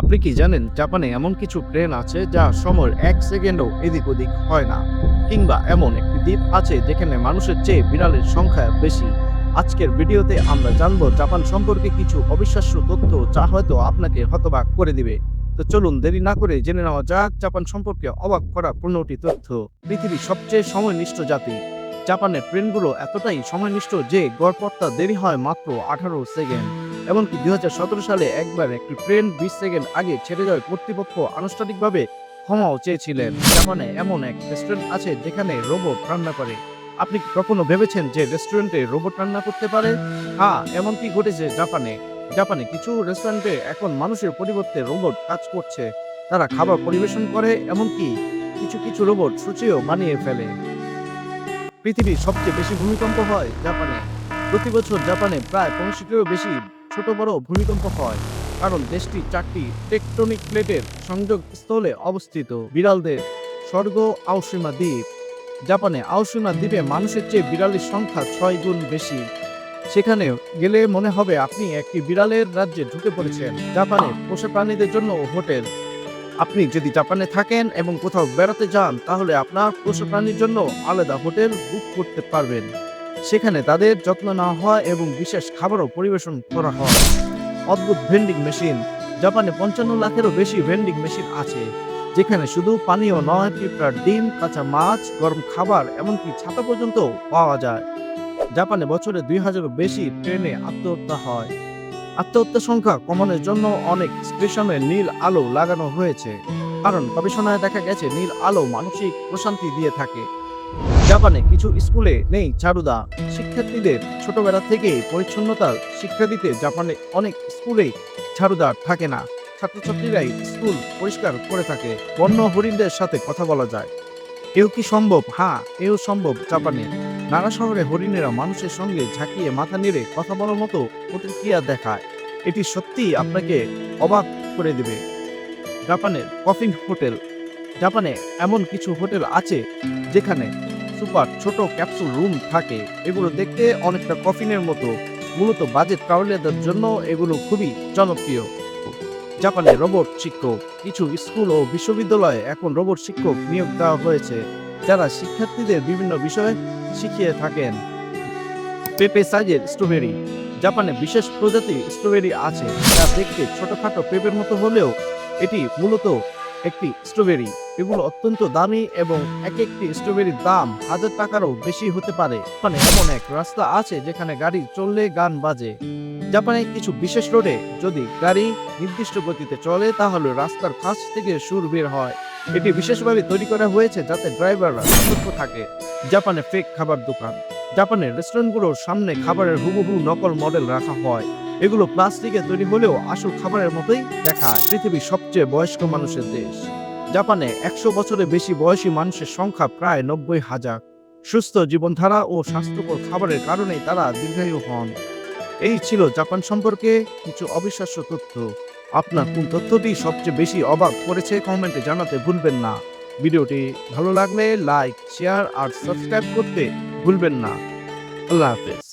আপনি কি জানেন, জাপানে এমন কিছু ট্রেন আছে যা সময়ের এক সেকেন্ডও এদিক ওদিক হয় না? কিংবা এমন একটি দ্বীপ আছে যেখানে মানুষের চেয়ে বিড়ালের সংখ্যা বেশি। আজকের ভিডিওতে আমরা জানব জাপান সম্পর্কে কিছু অবিশ্বাস্য তথ্য যা হয়তো আপনাকে হতবাক করে দিবে। তো চলুন দেরি না করে জেনে নেওয়া যাক জাপান সম্পর্কে অবাক করা পনেরোটি তথ্য। পৃথিবীর সবচেয়ে সময়নিষ্ঠ জাতি। জাপানের ট্রেনগুলো এতটাই সময়নিষ্ঠ যে গড়পড়তা দেরি হয় মাত্র আঠারো সেকেন্ড। এমনকি দুই হাজার সতেরো সালে একবার একটি ট্রেন বিশ সেকেন্ড আগে ছেড়ে যাওয়ার কর্তৃপক্ষ আনুষ্ঠানিকভাবে ক্ষমাও চেয়েছিলেন। জাপানে এমন এক রেস্টুরেন্ট আছে যেখানে রোবট রান্না করে। আপনি কি কখনো ভেবেছেন যে রেস্টুরেন্টে রোবট রান্না করতে পারে? হ্যাঁ এমনকি ঘটেছে জাপানে। জাপানে কিছু রেস্টুরেন্টে এখন মানুষের পরিবর্তে রোবট কাজ করছে। তারা খাবার পরিবেশন করে, এমনকি কিছু কিছু রোবট সূচিও বানিয়ে ফেলে। পৃথিবীর সবচেয়ে বেশি ভূমিকম্প হয় জাপানে। প্রতি বছর জাপানে প্রায় পঁয়ষট্টিরও বেশি ছোট বড় ভূমিকম্প হয়, কারণ দেশটি চারটি টেকটনিক প্লেটের সংযোগ স্থলে অবস্থিত। বিড়ালদের স্বর্গ আওসীমা দ্বীপ। জাপানে আওসীমা দ্বীপে মানুষের চেয়ে বিড়ালের সংখ্যা ছয় গুণ বেশি। সেখানে গেলে মনে হবে আপনি একটি বিড়ালের রাজ্যে ঢুকে পড়েছেন। জাপানে পোষা প্রাণীদের জন্য হোটেল। আপনি যদি জাপানে থাকেন এবং কোথাও বেড়াতে যান, তাহলে আপনার পশু প্রাণীর জন্য আলাদা হোটেল বুক করতে পারবেন। সেখানে তাদের যত্ন নেওয়া হয় এবং বিশেষ খাবারও পরিবেশন করা হয়। অদ্ভুত ভেন্ডিং মেশিন জাপানে পঞ্চান্ন লাখেরও বেশি ভেন্ডিং মেশিন আছে, যেখানে শুধু পানীয় নয়, পিঁপড়ার ডিম, কাঁচা মাছ, গরম খাবার, এমনকি ছাতা পর্যন্ত পাওয়া যায়। জাপানে বছরে দুই হাজারও বেশি ট্রেনে আত্মহত্যা হয়। আত্মহত্যা সংখ্যা কমানোর জন্য অনেক স্টেশনে নীল আলো লাগানো হয়েছে, কারণ গবেষণায় দেখা গেছে নীল আলো মানসিক প্রশান্তি দিয়ে থাকে। জাপানে কিছু স্কুলে নেই ঝাড়ুদা শিক্ষার্থীদের ছোটবেলা থেকে পরিচ্ছন্নতার শিক্ষা দিতে জাপানে অনেক স্কুলেই ঝাড়ুদার থাকে না। ছাত্রছাত্রীরাই স্কুল পরিষ্কার করে থাকে। বন্য হরিণদের সাথে কথা বলা যায়। এও কি সম্ভব? হ্যাঁ এও সম্ভব জাপানে। নানা শহরে হরিণেরা মানুষের সঙ্গে ঝাঁকিয়ে মাথা নেড়ে কথা বলার মতো প্রতিক্রিয়া দেখায়। এটি সত্যিই আপনাকে অবাক করে দেবে। জাপানের কফিন হোটেল। জাপানে এমন কিছু হোটেল আছে যেখানে সুপার ছোট ক্যাপসুল রুম থাকে, এগুলো দেখতে অনেকটা কফিনের মতো। মূলত বাজেট ট্রাভেলারদের জন্য এগুলো খুবই জনপ্রিয়। জাপানে রোবট শিক্ষক, কিছু স্কুল ও বিশ্ববিদ্যালয়ে এখন রোবট শিক্ষক নিয়োগ দেওয়া হয়েছে, যারা শিক্ষার্থীদের বিভিন্ন বিষয়ে শিখিয়ে থাকেন। পেঁপে সাইজের স্ট্রবেরি, জাপানে বিশেষ প্রজাতির স্ট্রবেরি আছে, যা দেখতে ছোটখাটো পেঁপের মতো হলেও এটি মূলত একটি স্ট্রবেরি। এগুলো অত্যন্ত দামি এবং এক একটি স্ট্রবেরির দাম হাজার টাকারও বেশি হতে পারে। মানে এমন এক রাস্তা আছে যেখানে গাড়ি চললে গান বাজে। জাপানে কিছু বিশেষ রোডে যদি গাড়ি নির্দিষ্ট গতিতে চলে, তাহলে রাস্তার কাছ থেকে সুর বের হয়। এটি বিশেষভাবে তৈরি করা হয়েছে যাতে ড্রাইভাররা সতর্ক থাকে। জাপানে ফেক খাবার দোকান। জাপানের রেস্টুরেন্টগুলোর সামনে খাবারের হুবহু নকল মডেল রাখা হয়। এগুলো প্লাস্টিকে তৈরি হলেও আসল খাবারের মতোই দেখায়। পৃথিবীর সবচেয়ে বয়স্ক মানুষের দেশ। জাপানে একশো বছরের বেশি বয়সী মানুষের সংখ্যা প্রায় নব্বই হাজার। সুস্থ জীবনধারা ও স্বাস্থ্যকর খাবারের কারণে তারা দীর্ঘায়ু হন। এই ছিল জাপান সম্পর্কে কিছু অবিশ্বাস্য তথ্য। আপনার কোন তথ্যটি সবচেয়ে বেশি অবাক করেছে কমেন্টে জানাতে ভুলবেন না। ভিডিওটি ভালো লাগলে লাইক, শেয়ার আর সাবস্ক্রাইব করতে ভুলবেন না। আল্লাহ হাফেজ।